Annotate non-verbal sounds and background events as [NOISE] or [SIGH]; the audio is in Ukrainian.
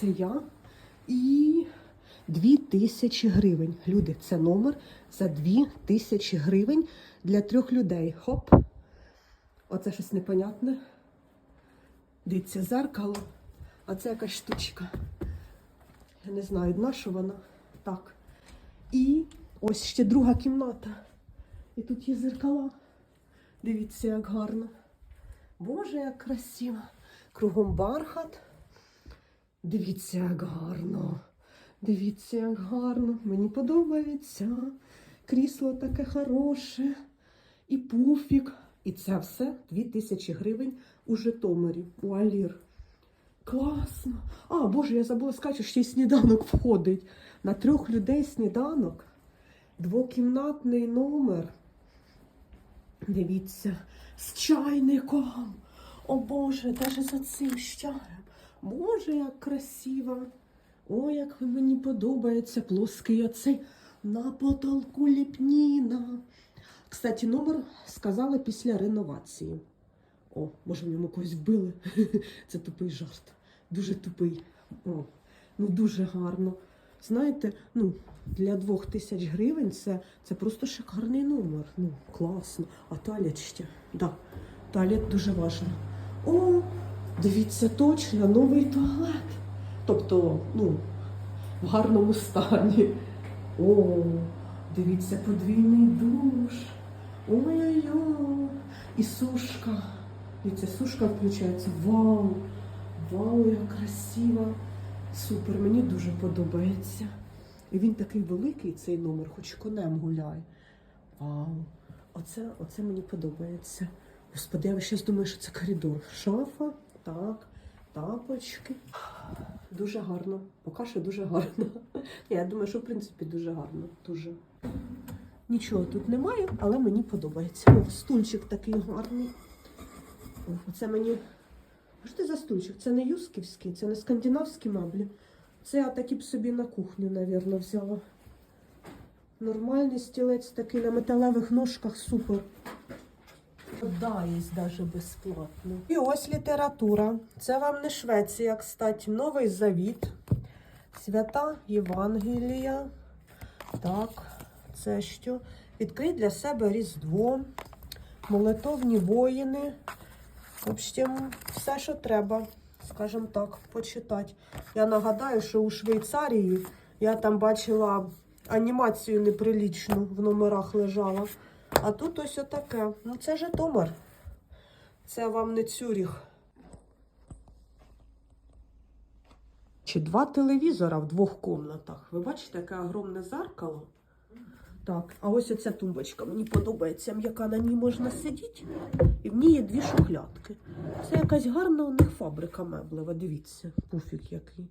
це я. І 2 тисячі гривень. Люди, це номер за 2 тисячі гривень для трьох людей. Хоп. Оце щось непонятне. Дивіться, зеркало. А це якась штучка. Я не знаю, на що вона. Так. І ось ще друга кімната. І тут є зеркала. Дивіться, як гарно. Боже, як красиво. Кругом бархат. Дивіться, як гарно. Дивіться, як гарно. Мені подобається. Крісло таке хороше. І пуфік. І це все 2000 гривень у Житомирі, у Алір. Класно. А, Боже, я забула сказати, що ще й сніданок входить. На трьох людей сніданок. Двокімнатний номер. Дивіться, з чайником. О Боже, навіть за цим чаєм. Боже, як красиво. О, як мені подобається плоский оцей на потолку ліпніна. Кстати, номер сказали після реновації. О, може, в ньому когось вбили. [LAUGHS] Це тупий жарт. Дуже тупий. О, ну дуже гарно. Знаєте, ну, для двох тисяч гривень це, це просто шикарний номер. Ну, класно. А туалет ще. Да, туалет дуже важливо. О, дивіться, точно, новий туалет. Тобто, ну, в гарному стані. О, дивіться, подвійний душ. Ой-ой-ой. І сушка. Дивіться, сушка включається. Вау! Вау, як красиво! Супер, мені дуже подобається. І він такий великий, цей номер, хоч конем гуляє. Вау! Оце, оце мені подобається. Господи, я зараз думаю, що це коридор. Шафа, так, тапочки. Дуже гарно. Поки що дуже гарно. Я думаю, що в принципі дуже гарно. Дуже. Нічого тут немає, але мені подобається. О, стульчик такий гарний. О, Це мені. Що це за стульчик? Це не юсківський, це не скандинавські меблі. Це я такі б собі на кухню, напевно, взяла. Нормальний стілець такий на металевих ножках супер. Да, є навіть безплатно. І ось література. Це вам не Швеція, кстати, Новий Завіт. Свята Євангелія. Так, це що? Відкрий для себе Різдво, молитовні воїни. В общем, все, що треба, скажімо так, почитати. Я нагадаю, що у Швейцарії я там бачила анімацію неприлічну в номерах лежала. А тут ось отаке. Ну, це Житомир. Це вам не Цюріх. Чи два телевізора в двох комнатах. Ви бачите, яке огромне зеркало? Так, а ось оця тумбочка. Мені подобається, м'яка на ній можна сидіти. І в ній є дві шухлядки. Це якась гарна у них фабрика меблева. Дивіться, пуфік який.